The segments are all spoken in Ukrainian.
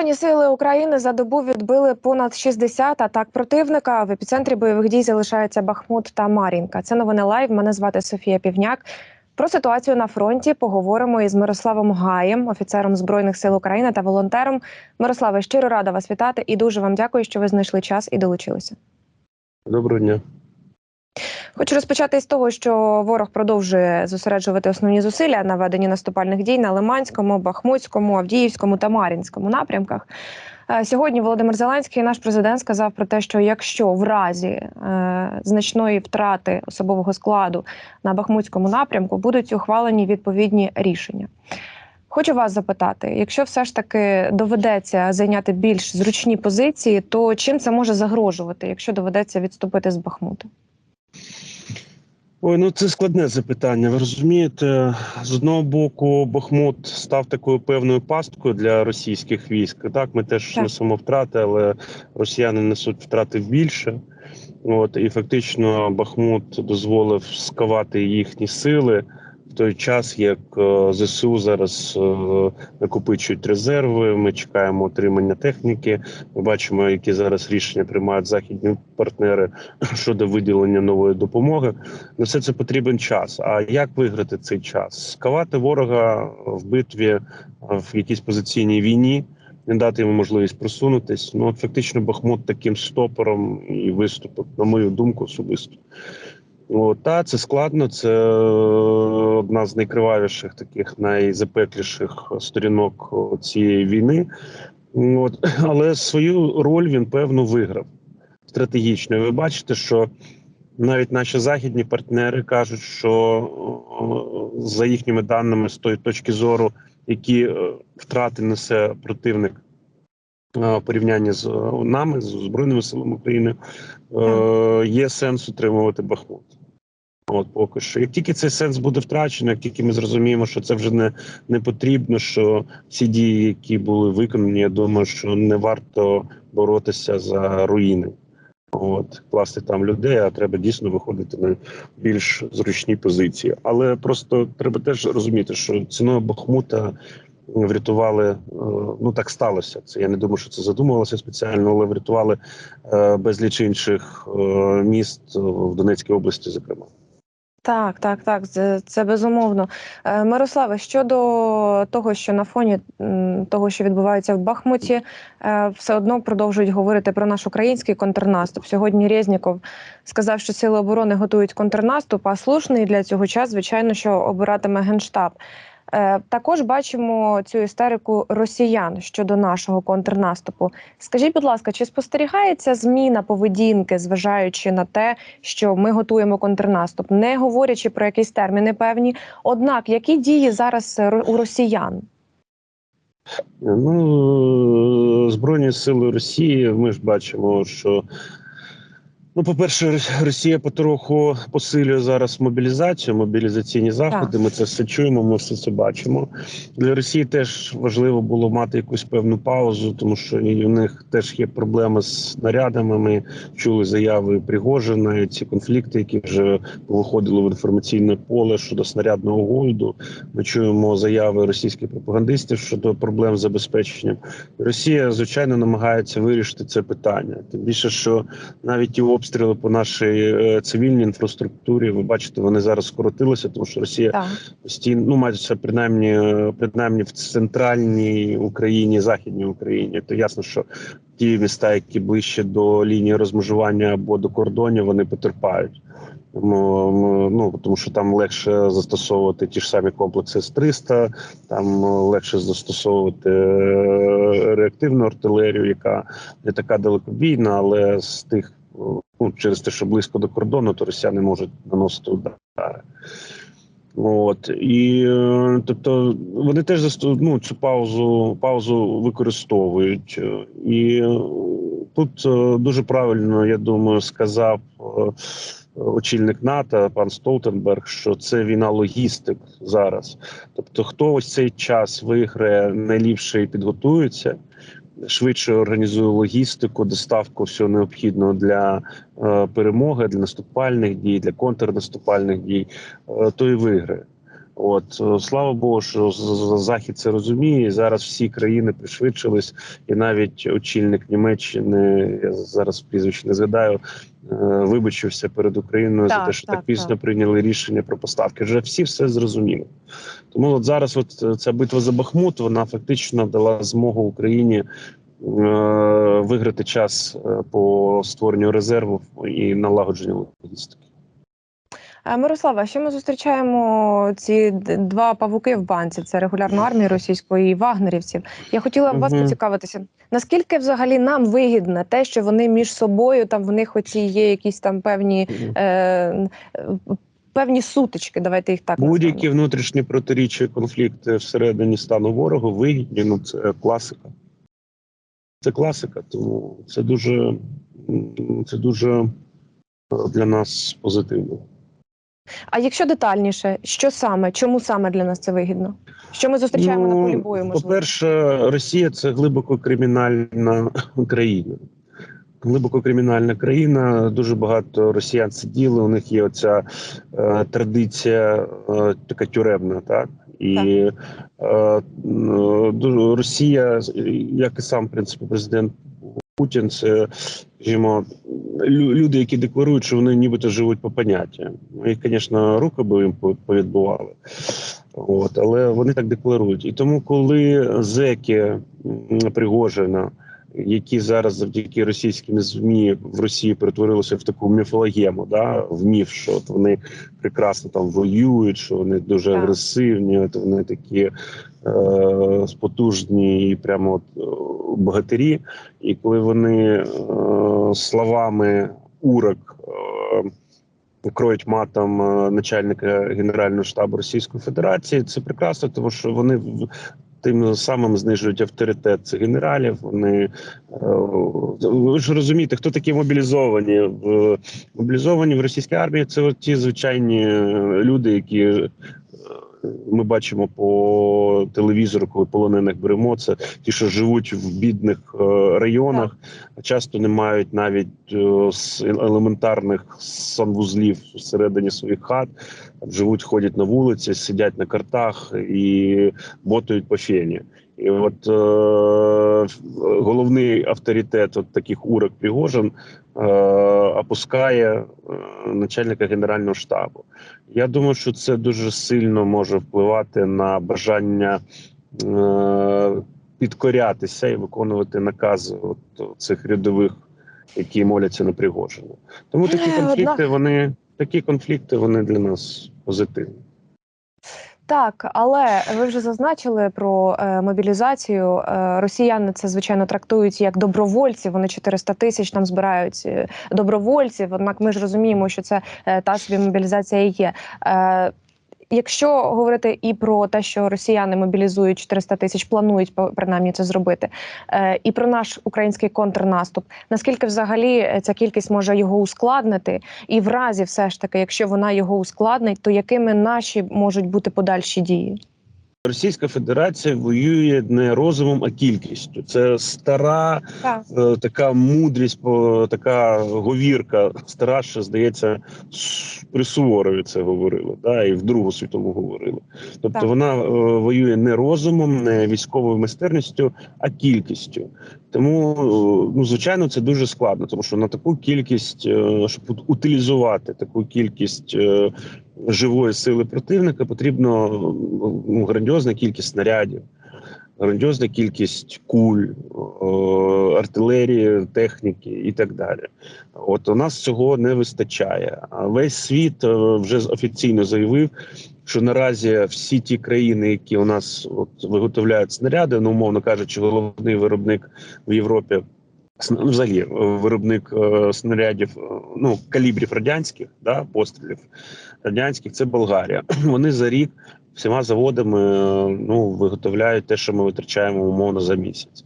Збройні сили України за добу відбили понад 60 атак противника. В епіцентрі бойових дій залишаються Бахмут та Мар'їнка. Це новини лайв. Мене звати Софія Півняк. Про ситуацію на фронті поговоримо із Мирославом Гаєм, офіцером збройних сил України та волонтером. Мирославе, щиро рада вас вітати і дуже вам дякую, що ви знайшли час і долучилися. Доброго дня. Хочу розпочати з того, що ворог продовжує зосереджувати основні зусилля на веденні наступальних дій на Лиманському, Бахмутському, Авдіївському та Мар'їнському напрямках. Е, Сьогодні Володимир Зеленський, наш президент, сказав про те, що якщо в разі е, значної втрати особового складу на Бахмутському напрямку будуть ухвалені відповідні рішення. Хочу вас запитати: якщо все ж таки доведеться зайняти більш зручні позиції, то чим це може загрожувати, якщо доведеться відступити з Бахмуту? Ой, ну це складне запитання. Ви розумієте, з одного боку, Бахмут став такою певною пасткою для російських військ. Так, ми теж Так. несемо втрати, але росіяни несуть втрати більше. От і фактично Бахмут дозволив скавати їхні сили в той час, як е, ЗСУ зараз е, накопичують резерви. Ми чекаємо отримання техніки. Ми бачимо, які зараз рішення приймають західні партнери щодо виділення нової допомоги. На все це потрібен час. А як виграти цей час? Скавати ворога в битві е, в якійсь позиційній війні, не дати йому можливість просунутись. Ну от фактично Бахмут таким стопором і виступив, на мою думку, особисто. От, та це складно. Це е, одна з найкривавіших, таких найзапекліших сторінок цієї війни. От, але свою роль він певно виграв стратегічно. Ви бачите, що навіть наші західні партнери кажуть, що за їхніми даними з тої точки зору, які е, втрати несе противник е, в порівнянні з нами, з збройними силами України, є сенс утримувати Бахмут. От поки що, як тільки цей сенс буде втрачено, як тільки ми зрозуміємо, що це вже не, не потрібно, що всі дії, які були виконані, я думаю, що не варто боротися за руїни. От класти там людей, а треба дійсно виходити на більш зручні позиції. Але просто треба теж розуміти, що ціною Бахмута врятували. е, Ну так сталося. Це я не думаю, що це задумувалося спеціально, але врятували е, безліч інших е, міст в Донецькій області, зокрема. Так, так, так, це, безумовно. Е, Мирославе, щодо того, що на фоні того, що відбувається в Бахмуті, е, все одно продовжують говорити про наш український контрнаступ. Сьогодні Резніков сказав, що сили оборони готують контрнаступ, а слушний для цього час, звичайно, що обиратиме генштаб. Е, Також бачимо цю істерику росіян щодо нашого контрнаступу. Скажіть, будь ласка, чи спостерігається зміна поведінки, зважаючи на те, що ми готуємо контрнаступ, не говорячи про якісь терміни певні? Однак, які дії зараз е, у росіян? Ну збройні сили Росії. Ми ж бачимо, що ну, по-перше, Росія потроху посилює зараз мобілізацію, мобілізаційні заходи. Ми це все чуємо, ми все це бачимо. Для Росії теж важливо було мати якусь певну паузу, тому що в них теж є проблеми з снарядами. Ми чули заяви Пригожина, і ці конфлікти, які вже виходили в інформаційне поле щодо снарядного голоду. Ми чуємо заяви російських пропагандистів щодо проблем з забезпеченням. Росія звичайно намагається вирішити це питання. Тим більше, що навіть ті обстріли по нашій е, цивільній інфраструктурі, ви бачите, вони зараз скоротилися, тому що Росія Так. постійно ну майже принаймні, принаймні в центральній Україні, західній Україні. То ясно, що ті міста, які ближче до лінії розмежування або до кордонів, вони потерпають. Тому, ну тому що там легше застосовувати ті ж самі комплекси С-300, там е, легше застосовувати е, реактивну артилерію, яка не така далекобійна, але з тих ну через те, що близько до кордону, то росіяни можуть наносити удари. От і е, тобто вони теж засту- ну, цю паузу паузу використовують, і е, тут е, дуже правильно, я думаю, сказав очільник НАТО пан Столтенберг, що це війна логістик зараз. Тобто, хто ось цей час виграє найліпше і підготується, швидше організує логістику, доставку всього необхідного для е, перемоги, для наступальних дій, для контрнаступальних дій, е, то і виграє. От е, слава Богу, що захід це розуміє. і Зараз всі країни пришвидшились, і навіть очільник Німеччини я зараз прізвище не згадаю. е, Вибачився перед Україною за те, що так, так, пізно так. прийняли рішення про поставки. Вже всі все зрозуміли. Тому от зараз, от е, ця битва за Бахмут, вона фактично дала змогу Україні виграти час по створенню резерву і налагодженню логістики. Е, Мирослава, що ми зустрічаємо ці два павуки в банці? Це регулярна армія російської і вагнерівців. Я хотіла б вас Мгм. поцікавитися. Наскільки взагалі нам вигідно те, що вони між собою там в них оці є якісь там певні е, е, певні сутички? Давайте їх так Будь-які внутрішні протиріччя, конфлікти всередині стану ворогу вигідні. Ну це класика. Це класика, тому це дуже це дуже е, для нас позитивно. А якщо детальніше, що саме, чому саме для нас це вигідно? Що ми зустрічаємо на полі бою? Можливо? Ну, По-перше, Росія це глибоко кримінальна країна. Глибоко кримінальна країна. Дуже багато росіян сиділи. У них є оця е, традиція, е, така тюремна, так і е, е, Росія, як і сам в принципі президент Путін, це скажімо, люди, які декларують, що вони нібито живуть по поняттям. Їх, звісно, руки би їм повідбували. От, але вони так декларують. І тому, коли зеки Пригожина, які зараз завдяки російським змі в Росії перетворилися в таку міфологему, да, в міф, що от вони прекрасно там воюють, що вони дуже агресивні, от вони такі е, спотужні і прямо от, е, богатирі. І коли вони е, словами урок. Е, Кроють матом е, начальника Генерального штабу Російської Федерації. Це прекрасно, тому що вони в- тим самим знижують авторитет цих генералів. Вони е, ви ж розумієте, хто такі мобілізовані в мобілізовані в російській армії. Це ті звичайні е, люди, які е, ми бачимо по телевізору, коли полонених беремо. Це ті, що живуть в бідних районах, часто не мають навіть е, с- елементарних санвузлів всередині своїх хат. Живуть, ходять на вулиці, сидять на картах і ботають по фені. І от е, головний авторитет от таких урок Пригожин е, опускає е, начальника генерального штабу. Я думаю, що це дуже сильно може впливати на бажання е, підкорятися і виконувати накази от, цих рядових, які моляться на Пригожина. Тому такі Е, конфлікти, вони такі конфлікти, вони для нас позитивні. Так, але ви вже зазначили про е, мобілізацію. Е, росіяни це звичайно трактують як добровольців. Вони 400 тисяч там збирають е, добровольців. Однак ми ж розуміємо, що це е, та собі мобілізація і є. Е, Якщо говорити і про те, що росіяни мобілізують 400 тисяч, планують принаймні це зробити, е, і про наш український контрнаступ, наскільки взагалі е, ця кількість може його ускладнити, і в разі, все ж таки, якщо вона його ускладнить, то якими наші можуть бути подальші дії? Російська Федерація воює не розумом, а кількістю. Це стара Так. е, така мудрість, по- така говірка, стара, що здається, при Суворові це говорили, да, і в Другу світову говорили. Тобто Так. вона е, воює не розумом, не військовою майстерністю, а кількістю. Тому, е, ну звичайно, це дуже складно, тому що на таку кількість, е, щоб утилізувати таку кількість. Живої сили противника потрібно ну, грандіозна кількість снарядів, грандіозна кількість куль, артилерії, техніки і так далі. От у нас цього не вистачає. Весь світ е, вже офіційно заявив, що наразі всі ті країни, які у нас от, виготовляють снаряди, ну умовно кажучи, головний виробник в Європі. Ну, Взагалі, е, виробник е, снарядів, е, ну калібрів радянських, да, пострілів радянських, це Болгарія. Вони за рік всіма заводами ну, виготовляють те, що ми витрачаємо умовно за місяць.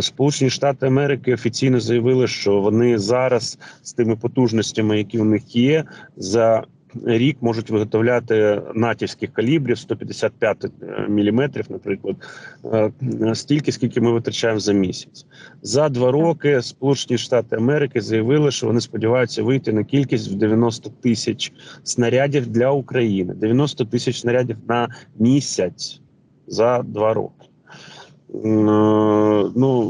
Сполучені Штати Америки офіційно заявили, що вони зараз з тими потужностями, які у них є, за рік можуть виготовляти натівських калібрів 155 мм, наприклад, е, стільки, скільки ми витрачаємо за місяць. За два роки Сполучені Штати Америки заявили, що вони сподіваються вийти на кількість в 90 тисяч снарядів для України. 90 тисяч снарядів на місяць за два роки. Е, Ну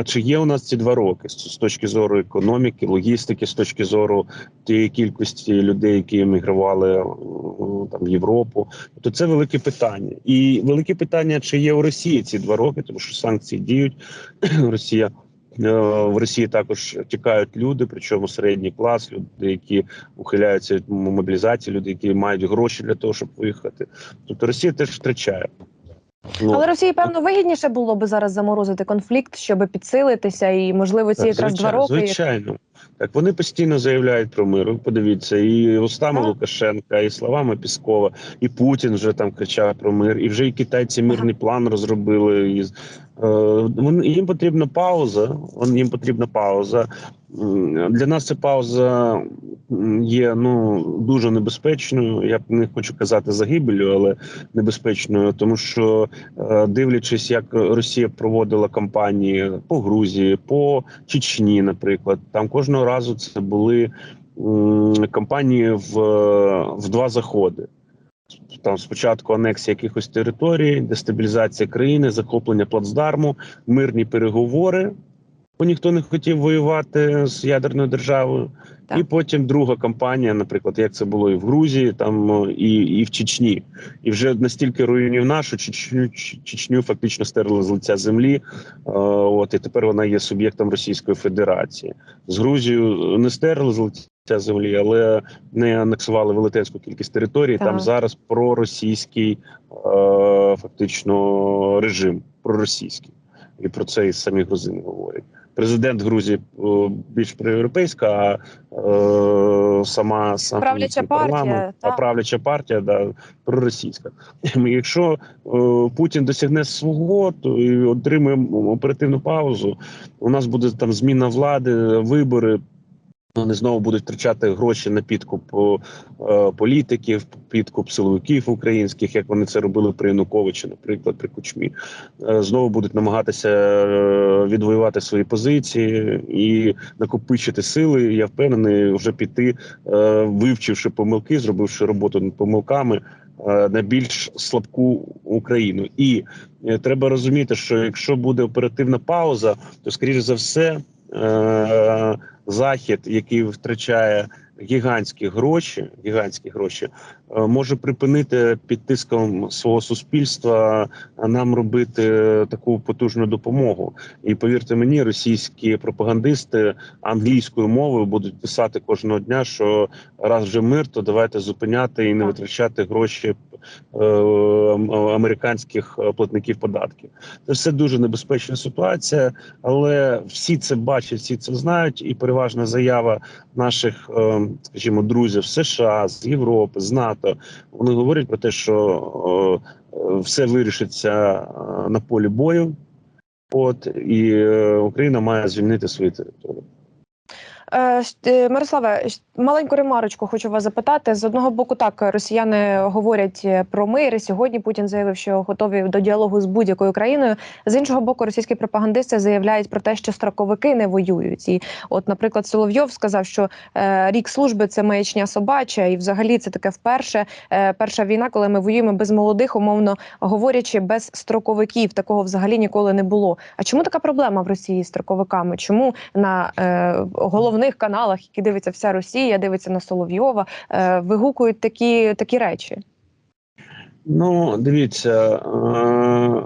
а чи є у нас ці два роки з точки зору економіки, логістики, з точки зору тієї кількості людей, які емігрували е, там в Європу? То це велике питання, і велике питання, чи є у Росії ці два роки, тому що санкції діють. Росія е, в Росії також тікають люди, причому середній клас, люди, які ухиляються від мобілізації, люди, які мають гроші для того, щоб виїхати. Тобто Росія теж втрачає. Ну, Але Росії певно вигідніше було би зараз заморозити конфлікт, щоб підсилитися, і можливо ці Так, якраз два роки. Звичайно, так вони постійно заявляють про мир. Подивіться, і устами Лукашенка, і словами Піскова, і Путін вже там кричав про мир, і вже і китайці мирний план розробили. І, е, їм потрібна пауза. Їм потрібна пауза. Для нас ця пауза є ну дуже небезпечною. Я б не хочу казати загибелю, але небезпечною, тому що е, дивлячись, як Росія проводила кампанії по Грузії, по Чечні, наприклад, там кожного разу це були кампанії в, в два заходи. Там спочатку анексія якихось територій, дестабілізація країни, захоплення плацдарму, мирні переговори, бо ніхто не хотів воювати з ядерною державою. Так. І потім друга кампанія, наприклад, як це було і в Грузії, там і, і в Чечні, і вже настільки руйнівна, що Чечню, Чечню фактично стерли з лиця землі. Е, от і тепер вона є суб'єктом Російської Федерації. З Грузією не стерли з лиця землі, але не анексували велетенську кількість територій. Так. Там зараз проросійський е, фактично режим, проросійський. І про це і самі грузини говорять. Президент Грузії більш проєвропейська, а е, сама сам Правляча партія, а правляча партія да, проросійська. Якщо е, Путін досягне свого, то і отримуємо оперативну паузу. У нас буде там зміна влади, вибори. Вони знову будуть втрачати гроші на підкуп е, політиків, підкуп силовиків українських, як вони це робили при Януковичі, наприклад, при Кучмі. Е, знову будуть намагатися е, відвоювати свої позиції і накопичити сили. Я впевнений, вже піти, вивчивши помилки, зробивши роботу над помилками. На більш слабку Україну, і треба розуміти, що якщо буде оперативна пауза, то скоріш за все захід, який втрачає гігантські гроші, гігантські гроші, е, може припинити під тиском свого суспільства е, нам робити таку потужну допомогу. І повірте мені, російські пропагандисти англійською мовою будуть писати кожного дня, що раз вже мир, то давайте зупиняти і не витрачати гроші е, американських платників податків. Це все дуже небезпечна ситуація, але всі це бачать, всі це знають, і переважна заява наших, е, скажімо, друзів з США, з Європи, з НАТО. Вони говорять про те, що все вирішиться на полі бою. От і е, Україна має звільнити свої території. Е, е, Мирославе, маленьку ремарочку хочу вас запитати. З одного боку, так росіяни говорять е, про мир. Сьогодні Путін заявив, що готові до діалогу з будь-якою країною. З іншого боку, російські пропагандисти заявляють про те, що строковики не воюють. І, от, наприклад, Соловйов сказав, що рік служби це маячня собача, і взагалі це таке вперше. Перша війна, коли ми воюємо без молодих, умовно говорячи, без строковиків. Такого взагалі ніколи не було. А чому така проблема в Росії з строковиками? Чому на е, головних каналах, які дивиться вся Росія, дивиться на Соловйова, е, вигукують такі, такі речі? Ну, дивіться, е,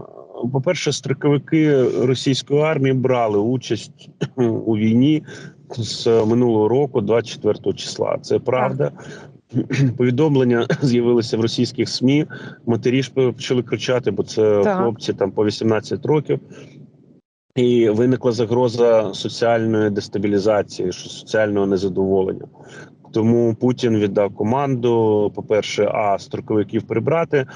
по-перше, строковики російської армії брали участь у війні з минулого року, 24 числа. Це правда. Повідомлення з'явилися в російських СМІ. Матері ж почали кричати, бо це Так. хлопці там по 18 років. І виникла загроза соціальної дестабілізації, соціального незадоволення. Тому Путін віддав команду: по-перше, а строковиків прибрати,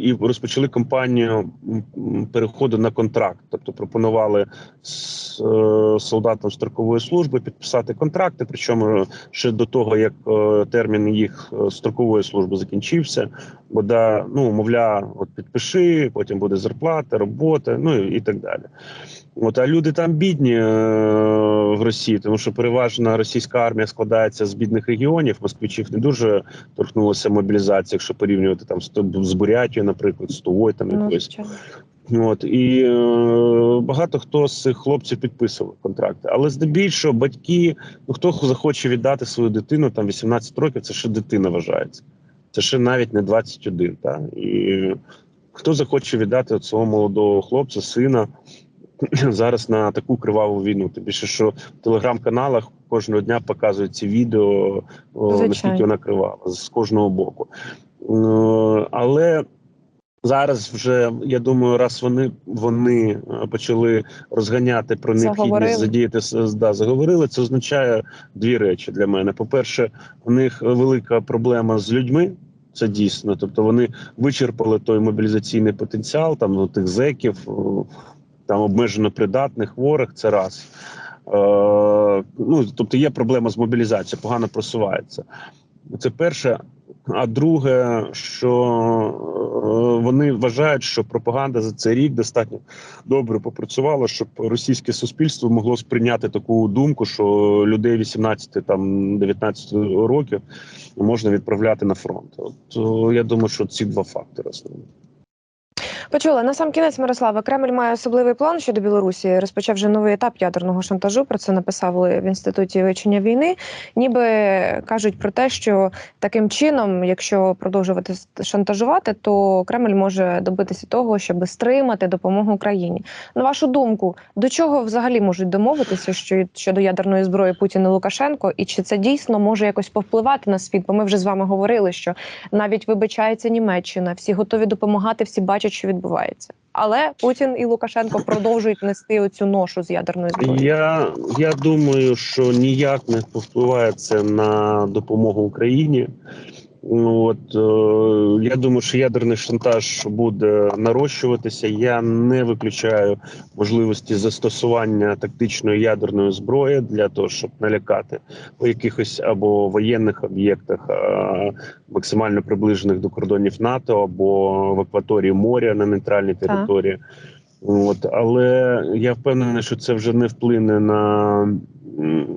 і розпочали кампанію переходу на контракт. Тобто пропонували е, солдатам строкової служби підписати контракти. Причому ще до того, як е, термін їх е, строкової служби закінчився, бо да, ну мовля, от підпиши, потім буде зарплата, робота, ну і, так далі. От а люди там бідні в Росії, тому що переважна російська армія складається з бідних регіонів. Москвичів не дуже торкнулася мобілізація, якщо порівнювати там з, з Бурятією, наприклад, з Тувою, там Ну, От і е, багато хто з цих хлопців підписував контракти, але здебільшого батьки, ну хто захоче віддати свою дитину, там 18 років, це ще дитина вважається. Це ще навіть не 21, та і хто захоче віддати от свого молодого хлопця, сина зараз на таку криваву війну. Тим більше, що в телеграм-каналах кожного дня показують ці відео, о, наскільки вона кривава з кожного боку. Е, Але зараз вже я думаю, раз вони вони е, почали розганяти про необхідність задіяти да, заговорили. Це означає дві речі для мене. По-перше, у них велика проблема з людьми. Це дійсно, тобто вони вичерпали той мобілізаційний потенціал, там ну, тих зеків, там обмежено придатних хворих. Це раз. Е, ну тобто є проблема з мобілізацією, погано просувається. Це перше. А друге, що е, вони вважають, що пропаганда за цей рік достатньо добре попрацювала, щоб російське суспільство могло сприйняти таку думку, що людей 18 там 19 років можна відправляти на фронт. От е, я думаю, що ці два фактори основні. Почула на сам кінець Мирослава. Кремль має особливий план щодо Білорусі. Розпочав вже новий етап ядерного шантажу. Про це написали в інституті вивчення війни. Ніби кажуть про те, що таким чином, якщо продовжувати шантажувати, то Кремль може добитися того, щоб стримати допомогу Україні. На вашу думку, до чого взагалі можуть домовитися що щодо ядерної зброї Путін і Лукашенко, і чи це дійсно може якось повпливати на світ? Бо ми вже з вами говорили, що навіть вибачається Німеччина, всі готові допомагати, всі бачать, що відбувається. Але Путін і Лукашенко продовжують нести оцю ношу з ядерною зброєю. Я, я думаю, що ніяк не повпливає це на допомогу Україні. Ну, От е, я думаю, що ядерний шантаж буде нарощуватися. Я не виключаю можливості застосування тактичної ядерної зброї для того, щоб налякати у якихось або воєнних об'єктах, максимально приближених до кордонів НАТО, або в акваторії моря на нейтральній території. От, але я впевнений, що це вже не вплине на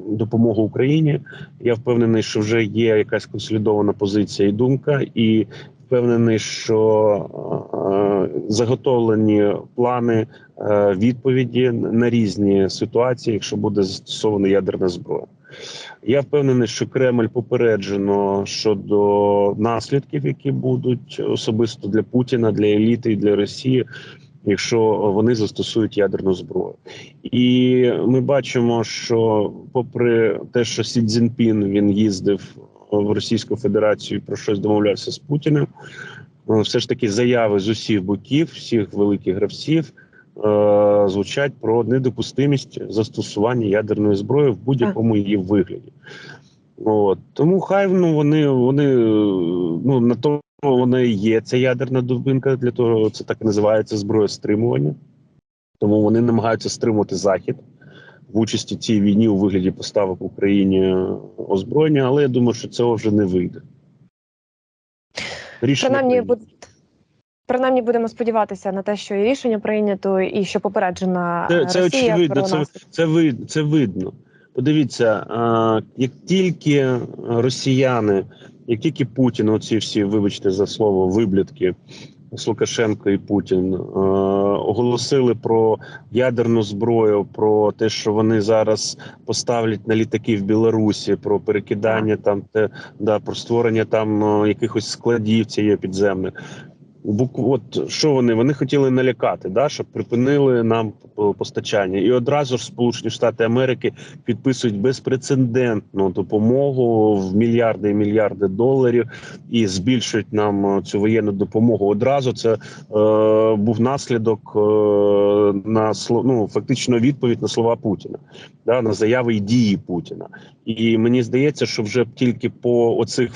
допомогу Україні. Я впевнений, що вже є якась консолідована позиція і думка, і впевнений, що заготовлені плани е, відповіді на різні ситуації, якщо буде застосована ядерна зброя. Я впевнений, що Кремль попереджено щодо наслідків, які будуть особисто для Путіна, для еліти і для Росії, якщо вони застосують ядерну зброю. І ми бачимо, що, попри те, що Сі Цзіньпін він їздив в Російську Федерацію про щось домовлявся з Путіним, е, все ж таки заяви з усіх боків, всіх великих гравців. е, Звучать про недопустимість застосування ядерної зброї в будь-якому її вигляді. От тому хай ну вони вони е, ну на то вона і є ця ядерна дубинка для того, це так і називається зброя стримування. Тому вони намагаються стримувати захід в участі в цій війні у вигляді поставок Україні озброєння, але я думаю, що цього вже не вийде. Рішення Принаймні, будемо сподіватися на те, що і рішення прийнято, і що попереджена Це, це Росія очевидно, це, це, вид, це видно. Подивіться, як тільки росіяни, як тільки Путін, оці всі, вибачте за слово, виблядки з Лукашенко і Путін, е, оголосили про ядерну зброю, про те, що вони зараз поставлять на літаки в Білорусі, про перекидання там, те, да, про створення там е, якихось складів цієї підземних. От що вони? Вони хотіли налякати, да, щоб припинили нам постачання. І одразу ж Сполучені Штати Америки підписують безпрецедентну допомогу в мільярди і мільярди доларів і збільшують нам е, цю воєнну допомогу. Одразу це е, був наслідок е, на ну, фактично відповідь на слова Путіна, да, на заяви і дії Путіна. І мені здається, що вже тільки по оцих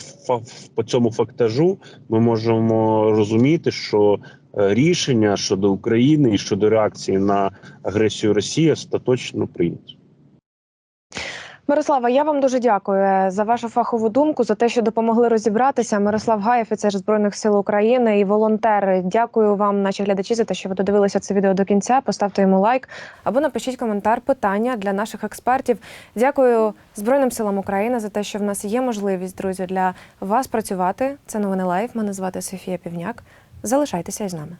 по цьому фактажу ми можемо розуміти, що е, рішення щодо України і щодо реакції на агресію Росії остаточно прийнято. Мирослава, я вам дуже дякую за вашу фахову думку, за те, що допомогли розібратися. Мирослав Гай, офіцер збройних сил України і волонтер. Дякую вам, наші глядачі, за те, що ви додивилися це відео до кінця. Поставте йому лайк або напишіть коментар, питання для наших експертів. Дякую Збройним силам України за те, що в нас є можливість, друзі, для вас працювати. Це новини лайф. Мене звати Софія Півняк. Залишайтеся із нами.